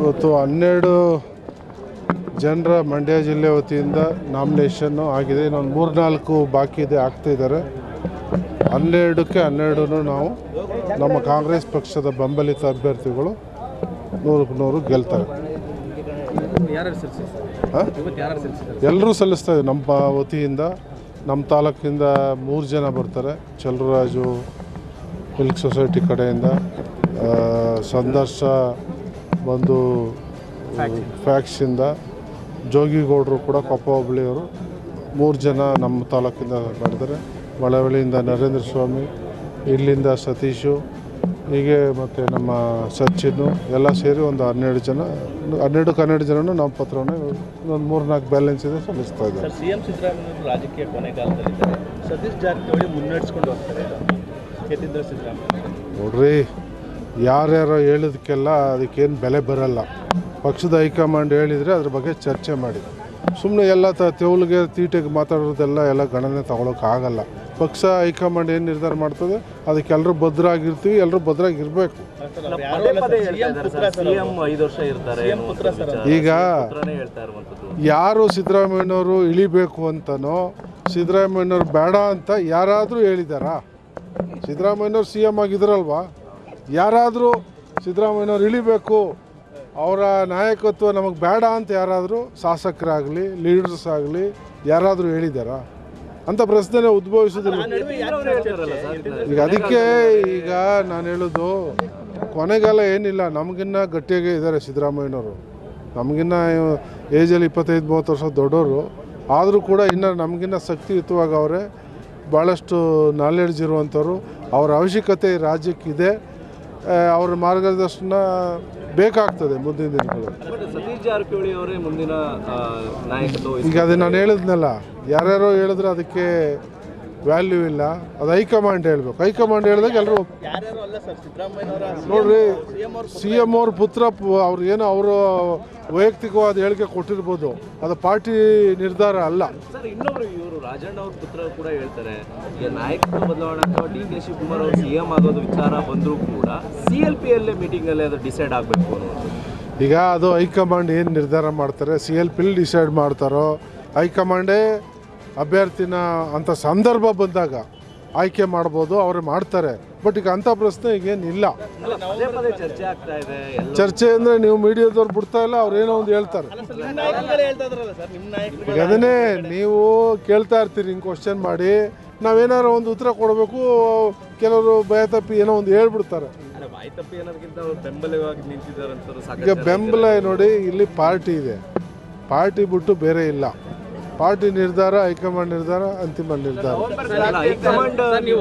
ಇವತ್ತು ಹನ್ನೆರಡು ಜನರ ಮಂಡ್ಯ ಜಿಲ್ಲೆ ವತಿಯಿಂದ ನಾಮಿನೇಷನ್ನು ಆಗಿದೆ. ಇನ್ನೊಂದು ಮೂರು ನಾಲ್ಕು ಬಾಕಿ ಇದೆ ಆಗ್ತಿದ್ದಾರೆ ಹನ್ನೆರಡಕ್ಕೆ ಹನ್ನೆರಡೂ ನಾವು ನಮ್ಮ ಕಾಂಗ್ರೆಸ್ ಪಕ್ಷದ ಬೆಂಬಲಿತ ಅಭ್ಯರ್ಥಿಗಳು ನೂರಕ್ಕೆ ನೂರು ಗೆಲ್ತಾರೆ. ಎಲ್ಲರೂ ಸಲ್ಲಿಸ್ತಾ ಇದ್ದೀವಿ ನಮ್ಮ ವತಿಯಿಂದ, ನಮ್ಮ ತಾಲೂಕಿಂದ ಮೂರು ಜನ ಬರ್ತಾರೆ. ಚಲರಾಜು ಮಿಲ್ಕ್ ಸೊಸೈಟಿ ಕಡೆಯಿಂದ ಸಂದರ್ಶ ಬಂದು ಫ್ಯಾಕ್ಸಿಂದ ಜೋಗಿಗೌಡರು ಕೂಡ ಕೊಪ್ಪ ಹೋಬಳಿಯವರು ಮೂರು ಜನ ನಮ್ಮ ತಾಲೂಕಿಂದ ಮಾಡಿದ್ದಾರೆ ಮಳವಳ್ಳಿಯಿಂದ ನರೇಂದ್ರ ಸ್ವಾಮಿ ಇಲ್ಲಿಂದ ಸತೀಶು ಹೀಗೆ ಮತ್ತು ನಮ್ಮ ಸಚಿನ್ನು ಎಲ್ಲ ಸೇರಿ ಒಂದು ಹನ್ನೆರಡು ಜನ ಹನ್ನೆರಡು ಹನ್ನೆರಡು ಜನನು ನಾವು ಪತ್ರವನ್ನು ಒಂದು ಮೂರು ನಾಲ್ಕು ಬ್ಯಾಲೆನ್ಸ್ ಇದೆ ಸಲ್ಲಿಸ್ತಾ ಇದ್ದಾರೆ. ಸಿಎಂ ಸಿದ್ದರಾಮಯ್ಯ ರಾಜಕೀಯ ಕೊನೆಗಾಲದಲ್ಲಿ ಸತೀಶ್ ಜಾರಕಿಹೊಳಿ ಮುನ್ನಡೆಸ್ಕೊಂಡು ಹೋಗ್ತಾರೆ. ನೋಡ್ರಿ ಯಾರ್ಯಾರೋ ಹೇಳಿದಕ್ಕೆಲ್ಲ ಅದಕ್ಕೇನು ಬೆಲೆ ಬರಲ್ಲ. ಪಕ್ಷದ ಹೈಕಮಾಂಡ್ ಹೇಳಿದರೆ ಅದ್ರ ಬಗ್ಗೆ ಚರ್ಚೆ ಮಾಡಿ. ಸುಮ್ಮನೆ ಎಲ್ಲ ತ ತೆವಲಿಗೆ ತೀಟೆಗೆ ಮಾತಾಡೋದೆಲ್ಲ ಎಲ್ಲ ಗಣನೆ ತಗೊಳಕ್ಕಾಗಲ್ಲ ಪಕ್ಷ ಹೈಕಮಾಂಡ್ ಏನು ನಿರ್ಧಾರ ಮಾಡ್ತದೆ? ಅದಕ್ಕೆ ಎಲ್ಲರೂ ಭದ್ರಾಗಿರ್ತೀವಿ ಎಲ್ಲರೂ ಭದ್ರಾಗಿರ್ಬೇಕು. ಈಗ ಯಾರು ಸಿದ್ದರಾಮಯ್ಯನವರು ಇಳಿಬೇಕು ಅಂತನೋ, ಸಿದ್ದರಾಮಯ್ಯನವ್ರು ಬೇಡ ಅಂತ ಯಾರಾದರೂ ಹೇಳಿದಾರಾ? ಸಿದ್ದರಾಮಯ್ಯನವ್ರು ಸಿ ಎಂ ಆಗಿದ್ರಲ್ವಾ? ಯಾರಾದರೂ ಸಿದ್ದರಾಮಯ್ಯನವ್ರು ಇಳಿಬೇಕು ಅವರ ನಾಯಕತ್ವ ನಮಗೆ ಬೇಡ ಅಂತ ಯಾರಾದರೂ ಶಾಸಕರಾಗಲಿ ಲೀಡರ್ಸ್ ಆಗಲಿ ಯಾರಾದರೂ ಹೇಳಿದ್ದಾರಾ ಅಂತ ಪ್ರಶ್ನೆ ಉದ್ಭವಿಸೋದಿಲ್ಲ ಈಗ ಅದಕ್ಕೆ ಈಗ ನಾನು ಹೇಳೋದು ಕೊನೆಗಾಲ ಏನಿಲ್ಲ ನಮಗಿನ್ನ ಗಟ್ಟಿಯಾಗೇ ಇದ್ದಾರೆ ಸಿದ್ದರಾಮಯ್ಯನವರು. ನಮಗಿನ್ನ ಏಜಲ್ಲಿ ಇಪ್ಪತ್ತೈದು ಮೂವತ್ತು ವರ್ಷ ದೊಡ್ಡವರು ಆದರೂ ಕೂಡ ಇನ್ನೂ ನಮಗಿನ್ನ ಶಕ್ತಿಯುತವಾಗಿ ಅವರೇ ಭಾಳಷ್ಟು ನಾಲೆಡ್ಜ್ ಇರುವಂಥವ್ರು. ಅವರ ಅವಶ್ಯಕತೆ ರಾಜ್ಯಕ್ಕಿದೆ. ಅವರ ಮಾರ್ಗದರ್ಶನ ಬೇಕಾಗ್ತದೆ ಮುಂದಿನ ದಿನಗಳಲ್ಲಿ. ಸತೀಶ್ ಜಾರಕಿಹೊಳಿ ಅವರೇ ಮುಂದಿನ ಈಗ ಅದೇ ನಾನು ಹೇಳಿದ್ನಲ್ಲ ಯಾರ್ಯಾರೋ ಹೇಳಿದ್ರೆ ಅದಕ್ಕೆ ವ್ಯಾಲ್ಯೂ ಇಲ್ಲ. ಅದು ಹೈಕಮಾಂಡ್ ಹೇಳ್ಬೇಕು. ಹೈಕಮಾಂಡ್ ಹೇಳಿದಾಗ ಎಲ್ಲರೂ ನೋಡ್ರಿ ಸಿ ಎಂ ಅವ್ರ ಪುತ್ರ ಅವ್ರು ಏನೋ ಅವರು ವೈಯಕ್ತಿಕವಾದ ಹೇಳಿಕೆ ಕೊಟ್ಟಿರ್ಬೋದು. ಅದು ಪಾರ್ಟಿ ನಿರ್ಧಾರ ಅಲ್ಲ. ಇನ್ನೊಬ್ರು ಇವರು ರಾಜಣ್ಣ ಅವ್ರ ಪುತ್ರ ಕೂಡ ಹೇಳ್ತಾರೆ ಈಗ ನಾಯಕತ್ವ ಬದಲಾವಣೆ ಅಥವಾ ಡಿ ಕೆ ಶಿವಕುಮಾರ್ ಅವರು ಸಿಎಂ ಆಗೋದು ವಿಚಾರ ಬಂದರೂ ಕೂಡ ಸಿ ಎಲ್ ಪಿ ಅಲ್ಲೇ ಮೀಟಿಂಗ್ ಅಲ್ಲಿ ಅದು ಡಿಸೈಡ್ ಆಗಬೇಕು ಈಗ ಅದು ಹೈಕಮಾಂಡ್ ಏನು ನಿರ್ಧಾರ ಮಾಡ್ತಾರೆ? ಸಿ ಎಲ್ ಪಿಲ್ ಡಿಸೈಡ್ ಮಾಡ್ತಾರೋ? ಹೈಕಮಾಂಡೇ ಅಭ್ಯರ್ಥಿನ ಅಂಥ ಸಂದರ್ಭ ಬಂದಾಗ ಆಯ್ಕೆ ಮಾಡ್ಬೋದು, ಅವ್ರು ಮಾಡ್ತಾರೆ. ಬಟ್ ಈಗ ಅಂಥ ಪ್ರಶ್ನೆ ಈಗೇನಿಲ್ಲ. ಚರ್ಚೆ ಅಂದರೆ ನೀವು ಮೀಡಿಯಾದವ್ರು ಬಿಡ್ತಾ ಇಲ್ಲ, ಅವ್ರು ಏನೋ ಒಂದು ಹೇಳ್ತಾರೆ. ಈಗ ಅದನ್ನೇ ನೀವು ಕೇಳ್ತಾ ಇರ್ತೀರಿ, ಹಿಂಗೆ ಕ್ವಶನ್ ಮಾಡಿ. ನಾವೇನಾರು ಒಂದು ಉತ್ತರ ಕೊಡಬೇಕು, ಕೆಲವರು ಭಯ ತಪ್ಪಿ ಏನೋ ಒಂದು ಹೇಳ್ಬಿಡ್ತಾರೆ. ಈಗ ಬೆಂಬಲ ನೋಡಿ, ಇಲ್ಲಿ ಪಾರ್ಟಿ ಇದೆ. ಪಾರ್ಟಿ ಬಿಟ್ಟು ಬೇರೆ ಇಲ್ಲ. ಪಾರ್ಟಿ ನಿರ್ಧಾರ, ಹೈಕಮಾಂಡ್ ನಿರ್ಧಾರ, ಅಂತಿಮ ನಿರ್ಧಾರ. ನೀವು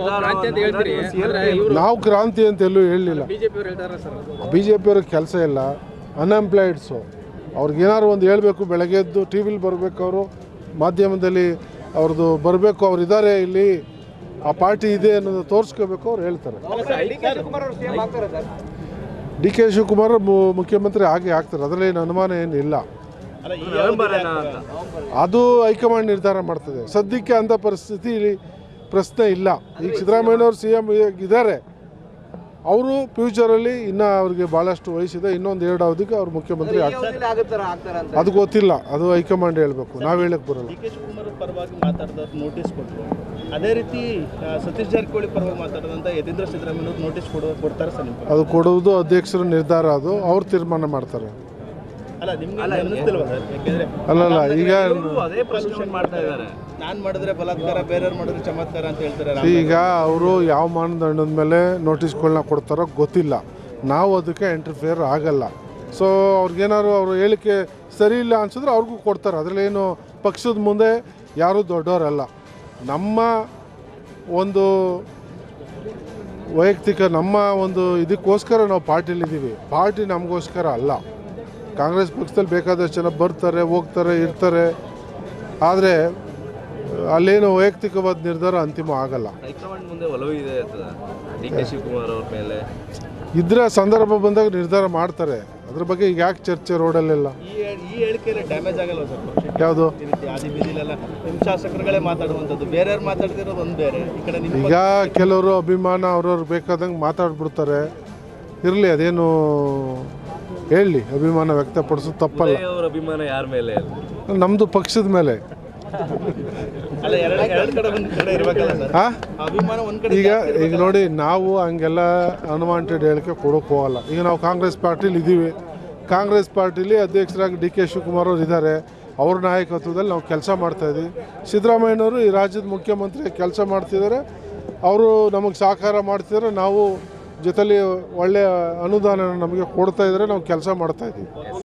ಕ್ರಾಂತಿ ಅಂತ ಎಲ್ಲೂ ಹೇಳಲಿಲ್ಲ. ಬಿ ಜೆ ಪಿಯವ್ರಿಗೆ ಕೆಲಸ ಇಲ್ಲ ಅನ್ಎಂಪ್ಲಾಯ್ಡ್ಸು ಅವ್ರಿಗೇನಾದ್ರು ಒಂದು ಹೇಳಬೇಕು, ಬೆಳಗ್ಗೆ ಎದ್ದು ಟಿ ವಿಲಿ ಬರಬೇಕು ಅವರು, ಮಾಧ್ಯಮದಲ್ಲಿ ಅವ್ರದ್ದು ಬರಬೇಕು, ಅವ್ರು ಇದ್ದಾರೆ ಇಲ್ಲಿ, ಆ ಪಾರ್ಟಿ ಇದೆ ಅನ್ನೋದು ತೋರಿಸ್ಕೋಬೇಕು ಅವ್ರು ಹೇಳ್ತಾರೆ. ಡಿ ಕೆ ಶಿವಕುಮಾರ್ ಮುಖ್ಯಮಂತ್ರಿ ಹಾಗೆ ಆಗ್ತಾರೆ. ಅದರಲ್ಲಿ ಏನು ಅನುಮಾನ ಏನಿಲ್ಲ. ಅಂತ. ಅದು ಹೈಕಮಾಂಡ್ ನಿರ್ಧಾರ ಮಾಡ್ತದೆ. ಸದ್ಯಕ್ಕೆ ಅಂಥ ಪರಿಸ್ಥಿತಿ ಇಲ್ಲಿ ಪ್ರಶ್ನೆ ಇಲ್ಲ. ಈಗ ಸಿದ್ದರಾಮಯ್ಯನವರು ಸಿ ಎಂ ಇದ್ದಾರೆ ಅವರು ಫ್ಯೂಚರಲ್ಲಿ ಇನ್ನ ಅವ್ರಿಗೆ ಭಾಳಷ್ಟು ವಯಸ್ಸಿದೆ. ಇನ್ನೊಂದು ಎರಡು ಅವಧಿಗೆ ಅವ್ರು ಮುಖ್ಯಮಂತ್ರಿ ಆಗ್ತಾರೆ. ಅದು ಗೊತ್ತಿಲ್ಲ. ಅದು ಹೈಕಮಾಂಡ್ ಹೇಳಬೇಕು. ನಾವು ಹೇಳಕ್ಕೆ ಬರಲ್ಲ. ನೋಟಿಸ್ ಕೊಟ್ಟರು ಅದೇ ರೀತಿ ಸತೀಶ್ ಜಾರಕಿಹೊಳಿ ಪರವಾಗಿ ಮಾತಾಡಿದಂಥ ಯತೀಂದ್ರ ಸಿದ್ದರಾಮಯ್ಯ ನೋಟಿಸ್ ಕೊಡೋ ಕೊಡ್ತಾರೆ ಸರ್ ಅದು ಕೊಡುವುದು ಅಧ್ಯಕ್ಷರ ನಿರ್ಧಾರ ಅದು. ಅವ್ರು ತೀರ್ಮಾನ ಮಾಡ್ತಾರೆ. ಅಲ್ಲಲ್ಲ ಈಗ ಅದೇ ಪ್ರಶ್ನೆ ಮಾಡ್ತಾ ಇದ್ದಾರೆ. ನಾನು ಮಾಡಿದ್ರೆ ಬಲಾತ್ಕಾರ ಬೇರೆಯವ್ರು ಮಾಡಿದ್ರೆ ಚಮತ್ಕಾರ ಅಂತ ಹೇಳ್ತಾರೆ ಈಗ ಅವರು. ಯಾವ ಮಾನದಂಡದ ಮೇಲೆ ನೋಟಿಸ್ಗಳನ್ನ ಕೊಡ್ತಾರೋ ಗೊತ್ತಿಲ್ಲ. ನಾವು ಅದಕ್ಕೆ ಇಂಟರ್ಫಿಯರ್ ಆಗಲ್ಲ. ಸೊ ಅವ್ರಿಗೇನಾದ್ರು ಅವರು ಹೇಳಿಕೆ ಸರಿ ಇಲ್ಲ ಅನ್ಸಿದ್ರೆ ಅವ್ರಿಗೂ ಕೊಡ್ತಾರೆ. ಅದರಲ್ಲೇನು ಪಕ್ಷದ ಮುಂದೆ ಯಾರೂ ದೊಡ್ಡವರಲ್ಲ. ನಮ್ಮ ಒಂದು ವೈಯಕ್ತಿಕ ನಮ್ಮ ಒಂದು ಇದಕ್ಕೋಸ್ಕರ ನಾವು ಪಾರ್ಟಿಲಿದ್ದೀವಿ ಪಾರ್ಟಿ ನಮಗೋಸ್ಕರ ಅಲ್ಲ. ಕಾಂಗ್ರೆಸ್ ಪಕ್ಷದಲ್ಲಿ ಬೇಕಾದಷ್ಟು ಜನ ಬರ್ತಾರೆ ಹೋಗ್ತಾರೆ ಇರ್ತಾರೆ. ಆದರೆ ಅಲ್ಲೇನು ವೈಯಕ್ತಿಕವಾದ ನಿರ್ಧಾರ ಅಂತಿಮ ಆಗಲ್ಲ. ಇದ್ರೆ ಸಂದರ್ಭ ಬಂದಾಗ ನಿರ್ಧಾರ ಮಾಡ್ತಾರೆ. ಅದ್ರ ಬಗ್ಗೆ ಈಗ ಯಾಕೆ ಚರ್ಚೆ ರೋಡಲ್ಲೆಲ್ಲ? ಯಾವುದು? ಈಗ ಕೆಲವರು ಅಭಿಮಾನ ಅವ್ರವ್ರು ಬೇಕಾದಂಗೆ ಮಾತಾಡ್ಬಿಡ್ತಾರೆ. ಇರಲಿ ಅದೇನು ಹೇಳಿ ಅಭಿಮಾನ ವ್ಯಕ್ತಪಡಿಸೋದು ತಪ್ಪಲ್ಲ. ಅವ್ರ ಅಭಿಮಾನ ಯಾರ ಮೇಲೆ ನಮ್ಮದು ಪಕ್ಷದ ಮೇಲೆ. ಅಲ್ಲ ಎರಡು ಎರಡು ಕಡೆ ಒಂದು ಕಡೆ ಇರ್ಬೇಕಲ್ಲ ಸರ್. ಅಭಿಮಾನ ಒಂದ್ ಕಡೆ ಈಗ ಈಗ ನೋಡಿ ನಾವು ಹಂಗೆಲ್ಲ ಅನ್ವಾಂಟೆಡ್ ಹೇಳಿಕೆ ಕೊಡೋಕೆ ಹೋಗಲ್ಲ. ಈಗ ನಾವು ಕಾಂಗ್ರೆಸ್ ಪಾರ್ಟಿಲಿ ಇದ್ದೀವಿ. ಕಾಂಗ್ರೆಸ್ ಪಾರ್ಟಿಲಿ ಅಧ್ಯಕ್ಷರಾಗಿ ಡಿ ಕೆ ಶಿವಕುಮಾರ್ ಅವರು ಇದ್ದಾರೆ. ಅವ್ರ ನಾಯಕತ್ವದಲ್ಲಿ ನಾವು ಕೆಲಸ ಮಾಡ್ತಾಯಿದ್ದೀವಿ ಸಿದ್ದರಾಮಯ್ಯನವರು ಈ ರಾಜ್ಯದ ಮುಖ್ಯಮಂತ್ರಿ ಕೆಲಸ ಮಾಡ್ತಿದ್ದಾರೆ. ಅವರು ನಮಗೆ ಸಹಕಾರ ಮಾಡ್ತಿದ್ದಾರೆ. ನಾವು ಜೊತೆಲಿ ಒಳ್ಳೆಯ ಅನುದಾನ ನಮಗೆ ಕೊಡ್ತಾ ಇದ್ದರೆ ನಾವು ಕೆಲಸ ಮಾಡ್ತಾಯಿದ್ದೀವಿ